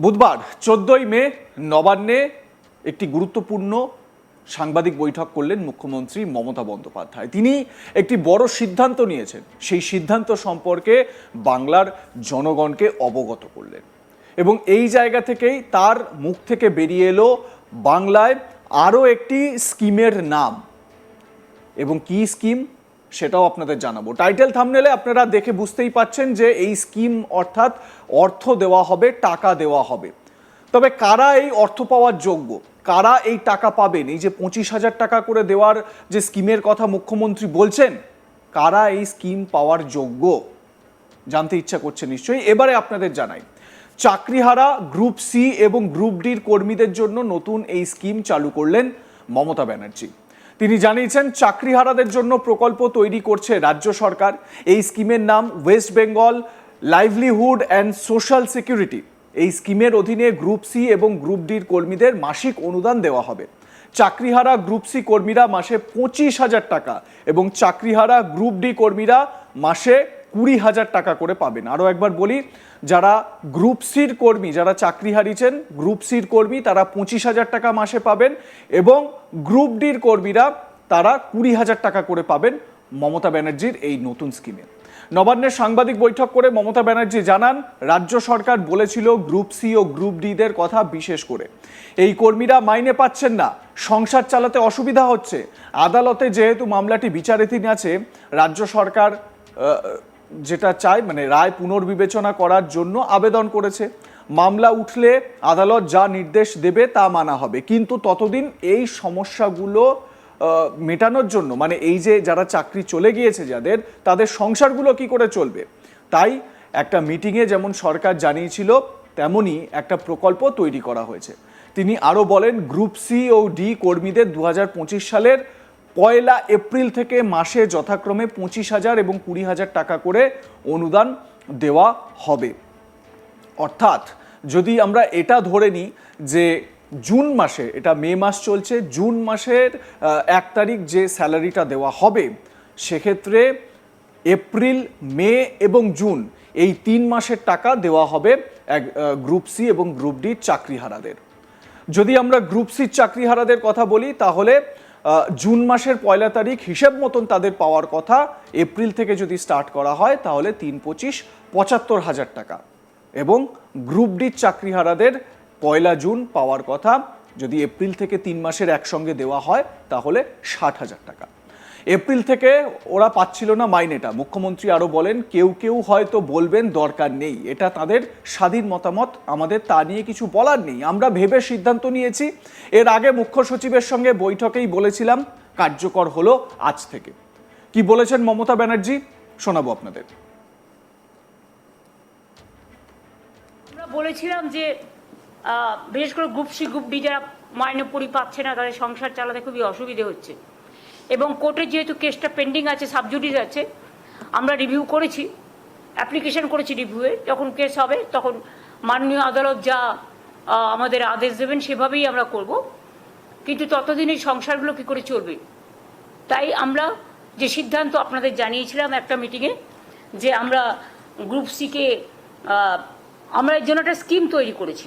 বুধবার চোদ্দই মে নবান্নে একটি গুরুত্বপূর্ণ সাংবাদিক বৈঠক করলেন মুখ্যমন্ত্রী মমতা বন্দ্যোপাধ্যায়। তিনি একটি বড় সিদ্ধান্ত নিয়েছেন। সেই সিদ্ধান্ত সম্পর্কে বাংলার জনগণকে অবগত করলেন এবং এই জায়গা থেকেই তার মুখ থেকে বেরিয়ে এলো বাংলায় আরও একটি স্কিমের নাম। এবং কি স্কিম? সেটাও আপনাদের জানাব। টাইটেল থামনেলে আপনারা দেখে বুঝতেই পাচ্ছেন যে এই স্কিম অর্থাৎ অর্থ দেওয়া হবে, টাকা দেওয়া হবে। তবে কারা এই অর্থ পাওয়ার যোগ্য? কারা এই টাকা পাবেন? এই যে পঁচিশ হাজার টাকা করে দেওয়ার যে স্কিমের কথা মুখ্যমন্ত্রী বলছেন, কারা এই স্কিম পাওয়ার যোগ্য? জানতে ইচ্ছা করছে নিশ্চয়ই। এবারে আপনাদের জানাই। চাকরিহারা গ্রুপ সি এবং গ্রুপ ডির কর্মীদের জন্য নতুন এই স্কিম চালু করলেন মমতা ব্যানার্জি। তিনি জানিয়েছেন, চাকরিহারাদের জন্য প্রকল্প তৈরি করছে রাজ্য সরকার। এই স্কিমের নাম West Bengal livelihood and social security এই স্কিমের অধীনে গ্রুপ সি এবং গ্রুপ ডির কর্মীদের মাসিক অনুদান দেওয়া হবে। চাকরিহারা গ্রুপ সি কর্মীরা মাসে পঁচিশ হাজার টাকা এবং চাকরিহারা গ্রুপ ডি কর্মীরা মাসে কুড়ি হাজার টাকা করে পাবেন। আরও একবার বলি, যারা গ্রুপ সির কর্মী, যারা চাকরি হারিয়েছেন, গ্রুপ সির কর্মী, তারা পঁচিশ হাজার টাকা মাসে পাবেন এবং গ্রুপ ডির কর্মীরা, তারা কুড়ি হাজার টাকা করে পাবেন মমতা ব্যানার্জির এই নতুন স্কিমে। নবান্নের সাংবাদিক বৈঠক করে মমতা ব্যানার্জি জানান, রাজ্য সরকার বলেছিল গ্রুপ সি ও গ্রুপ ডিদের কথা বিশেষ করে। এই কর্মীরা মাইনে পাচ্ছেন না, সংসার চালাতে অসুবিধা হচ্ছে। আদালতে যেহেতু মামলাটি বিচারাধীন আছে, রাজ্য সরকার যেটা চায় মানে রায় পুনর্বিবেচনা করার জন্য আবেদন করেছে। মামলা উঠলে আদালত যা নির্দেশ দেবে তা মানা হবে। কিন্তু ততদিন এই সমস্যাগুলো মেটানোর জন্য মানে এই যে যারা চাকরি চলে গিয়েছে যাদের, তাদের সংসারগুলো কি করে চলবে? তাই একটা মিটিংয়ে যেমন সরকার জানিয়েছিল, তেমনই একটা প্রকল্প তৈরি করা হয়েছে। তিনি আরও বলেন, গ্রুপ সি ও ডি কর্মীদের দু হাজার পঁচিশ সালের পয়লা এপ্রিল থেকে মাসে যথাক্রমে পঁচিশ হাজার এবং কুড়ি হাজার টাকা করে অনুদান দেওয়া হবে। অর্থাৎ যদি আমরা এটা ধরে নিই যে জুন মাসে, এটা মে মাস চলছে, জুন মাসের এক তারিখ যে স্যালারিটা দেওয়া হবে, সেক্ষেত্রে এপ্রিল, মে এবং জুন এই তিন মাসের টাকা দেওয়া হবে এক গ্রুপ সি এবং গ্রুপ ডি চাকরিহারাদের। যদি আমরা গ্রুপ সি চাকরিহারাদের কথা বলি, তাহলে জুন মাসের পয়লা তারিখ হিসেব মতন তাদের পাওয়ার কথা। এপ্রিল থেকে যদি স্টার্ট করা হয়, তাহলে তিন পঁচিশ, পঁচাত্তর হাজার টাকা। এবং গ্রুপ ডির চাকরিহারাদের পয়লা জুন পাওয়ার কথা, যদি এপ্রিল থেকে তিন মাসের একসঙ্গে দেওয়া হয়, তাহলে ষাট হাজার টাকা। এপ্রিল থেকে ওরা পাচ্ছিল না মাইনেটা মুখ্যমন্ত্রী আরও বলেন, কেউ কেউ হয়তো বলবেন দরকার নেই। এটা তাদের স্বাধীন মতামত, আমাদের তা নিয়ে কিছু বলার নেই। আমরা ভেবে সিদ্ধান্ত নিয়েছি। এর আগে মুখ্য সচিবের সঙ্গে বৈঠকেই বলেছিলাম, কার্যকর হলো আজ থেকে। কি বলেছেন মমতা ব্যানার্জি? শোনাবো আপনাদের। বলেছিলাম যে বিশেষ করে গ্রুপ সি, গ্রুপ ডি যারা মাইনে পড়ি পাচ্ছে না, তাদের সংসার চালাতে খুবই অসুবিধে হচ্ছে। এবং কোর্টে যেহেতু কেসটা পেন্ডিং আছে সাবজুডিস আছে, আমরা রিভিউ করেছি, অ্যাপ্লিকেশন করেছি রিভিউয়ে, যখন কেস হবে তখন মাননীয় আদালত যা আমাদের আদেশ দেবেন সেভাবেই আমরা করব। কিন্তু ততদিন এই সংসারগুলো কী করে চলবে? তাই আমরা যে সিদ্ধান্ত আপনাদের জানিয়েছিলাম একটা মিটিংয়ে যে আমরা গ্রুপ সিকে আমরা এর জন্য একটা স্কিম তৈরি করেছি।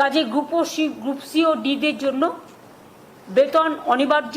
কাজে গ্রুপ সি গ্রুপ সি ও ডিদের জন্য বেতন অনিবার্য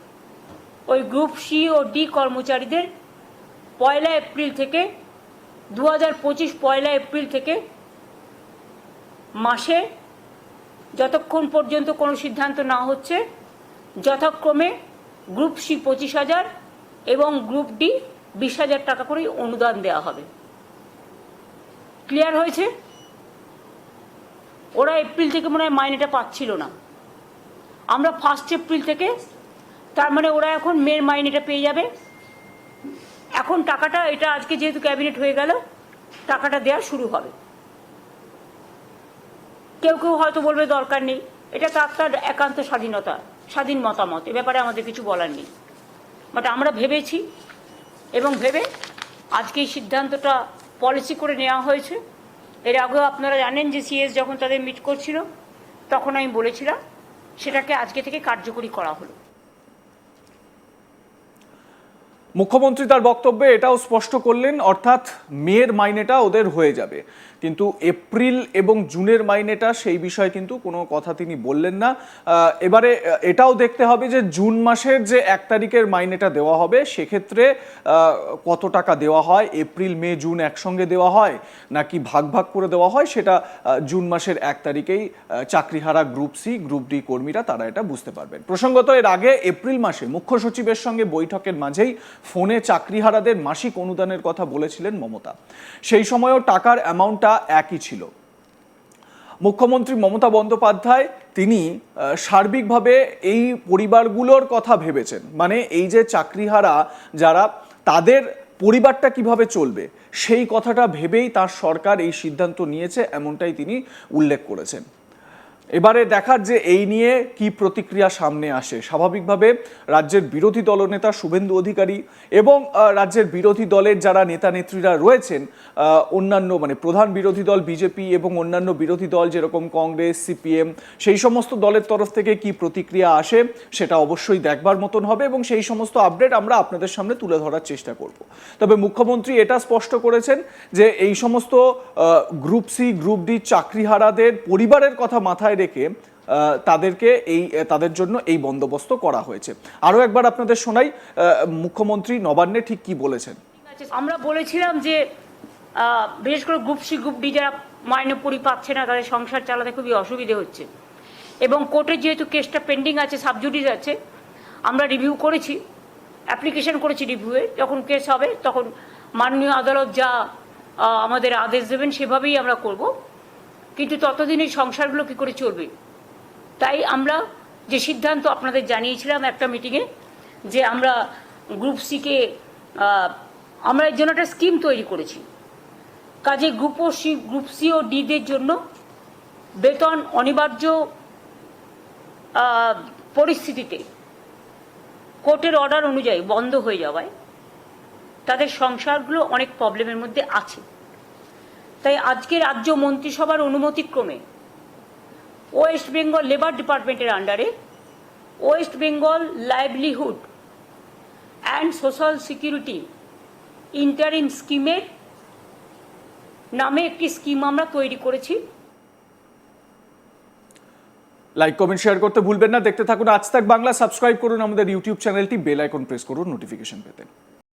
ওই গ্রুপ সি ও ডি কর্মচারীদের পয়লা এপ্রিল থেকে দু হাজার পঁচিশ পয়লা এপ্রিল থেকে মাসে যতক্ষণ পর্যন্ত কোনো সিদ্ধান্ত না হচ্ছে, যথাক্রমে গ্রুপ সি পঁচিশ হাজার এবং গ্রুপ ডি বিশ হাজার টাকা করে অনুদান দেওয়া হবে। ক্লিয়ার হয়েছে? ওরা এপ্রিল থেকে মনে হয় মাইনেটা পাচ্ছিল না। আমরা ফার্স্ট এপ্রিল থেকে তার মানে ওরা এখন মেয়ের মাইনেটা পেয়ে যাবে। এখন টাকাটা, এটা আজকে যেহেতু ক্যাবিনেট হয়ে গেল, টাকাটা দেওয়া শুরু হবে। কেউ কেউ হয়তো বলবে দরকার নেই। এটা তার তার একান্ত স্বাধীনতা, স্বাধীন মতামত, এ ব্যাপারে আমাদের কিছু বলার নেই। বাট আমরা ভেবেছি এবং ভেবে আজকে এই সিদ্ধান্তটা পলিসি করে নেওয়া হয়েছে। এর আগেও আপনারা জানেন যে সিএস যখন তাদের মিট করছিল, তখন আমি বলেছিলাম, সেটাকে আজকে থেকে কার্যকরী করা হলো। মুখ্যমন্ত্রী তার বক্তব্যে এটাও স্পষ্ট করলেন, অর্থাৎ মেয়ের মাইনেটা ওদের হয়ে যাবে। কিন্তু এপ্রিল এবং জুনের মাইনেটা সেই বিষয়ে কিন্তু কোনো কথা তিনি বললেন না। এবারে এটাও দেখতে হবে যে জুন মাসের যে এক তারিখের মাইনেটা দেওয়া হবে, সেক্ষেত্রে কত টাকা দেওয়া হয়, এপ্রিল, মে, জুন একসঙ্গে দেওয়া হয়, নাকি ভাগ ভাগ করে দেওয়া হয়, সেটা জুন মাসের এক তারিখেই চাকরিহারা গ্রুপ সি, গ্রুপ ডি কর্মীরা তারা এটা বুঝতে পারবেন। প্রসঙ্গত এর আগে এপ্রিল মাসে মুখ্য সচিবের সঙ্গে বৈঠকের মাঝেই ফোনে চাকরিহারাদের মাসিক অনুদানের কথা বলেছিলেন মমতা। সেই সময়ও টাকার অ্যামাউন্টটা একই ছিল। মুখ্যমন্ত্রী মমতা বন্দ্যোপাধ্যায় তিনি সার্বিকভাবে এই পরিবারগুলোর কথা ভেবেছেন। মানে এই যে চাকরিহারা, যারা তাদের পরিবারটা কীভাবে চলবে, সেই কথাটা ভেবেই তার সরকার এই সিদ্ধান্ত নিয়েছে, এমনটাই তিনি উল্লেখ করেছেন। এবারে দেখার যে এই নিয়ে কি প্রতিক্রিয়া সামনে আসে। স্বাভাবিকভাবে রাজ্যের বিরোধী দলনেতা শুভেন্দু অধিকারী এবং রাজ্যের বিরোধী দলের যারা নেতা নেত্রীরা রয়েছেন অন্যান্য মানে প্রধান বিরোধী দল বিজেপি এবং অন্যান্য বিরোধী দল যেরকম কংগ্রেস, সিপিএম, সেই সমস্ত দলের তরফ থেকে কি প্রতিক্রিয়া আসে সেটা অবশ্যই দেখবার মতন হবে এবং সেই সমস্ত আপডেট আমরা আপনাদের সামনে তুলে ধরার চেষ্টা করব। তবে মুখ্যমন্ত্রী এটা স্পষ্ট করেছেন যে এই সমস্ত গ্রুপ সি, গ্রুপ ডি চাকরিহারাদের পরিবারের কথা মাথায় রেখে তাদেরকে এই তাদের জন্য এই বন্দোবস্ত করা হয়েছে। আরও একবার আপনাদের শোনাই মুখ্যমন্ত্রী নবান্নে ঠিক কি বলেছেন? আমরা বলেছিলাম যে বিশেষ করে গ্রুপ সি গ্রুপ ডি যারা মাইনে পরি পাচ্ছে না, তাদের সংসার চালাতে খুবই অসুবিধে হচ্ছে। এবং কোর্টে যেহেতু কেসটা পেন্ডিং আছে সাবজুডিস আছে, আমরা রিভিউ করেছি অ্যাপ্লিকেশন করেছি রিভিউয়ে যখন কেস হবে, তখন মাননীয় আদালত যা আমাদের আদেশ দেবেন, সেভাবেই আমরা করব। কিন্তু ততদিন এই সংসারগুলো কী করে চলবে? তাই আমরা যে সিদ্ধান্ত আপনাদের জানিয়েছিলাম একটা মিটিংয়ে যে আমরা গ্রুপ সিকে আমরা এর জন্য একটা স্কিম তৈরি করেছি। কাজে গ্রুপ ও সি গ্রুপ সি ও ডিদের জন্য বেতন অনিবার্য পরিস্থিতিতে কোর্টের অর্ডার অনুযায়ী বন্ধ হয়ে যাওয়ায় তাদের সংসারগুলো অনেক প্রবলেমের মধ্যে আছে। তাই আজকে রাজ্য মন্ত্রিসভার অনুমতিক্রমে ওয়েস্ট বেঙ্গল লেবার ডিপার্টমেন্টের আন্ডারে West Bengal livelihood and social security interim স্কিমের নামে একটি স্কিম আমরা তৈরি করেছি। লাইক কমেন্ট শেয়ার করতে ভুলবেন না। দেখতে থাকুন আজ তাক বাংলা। সাবস্ক্রাইব করুন আমাদের ইউটিউব চ্যানেলটি বেল আইকন প্রেস করুন। নোটিফিকেশন পেতে।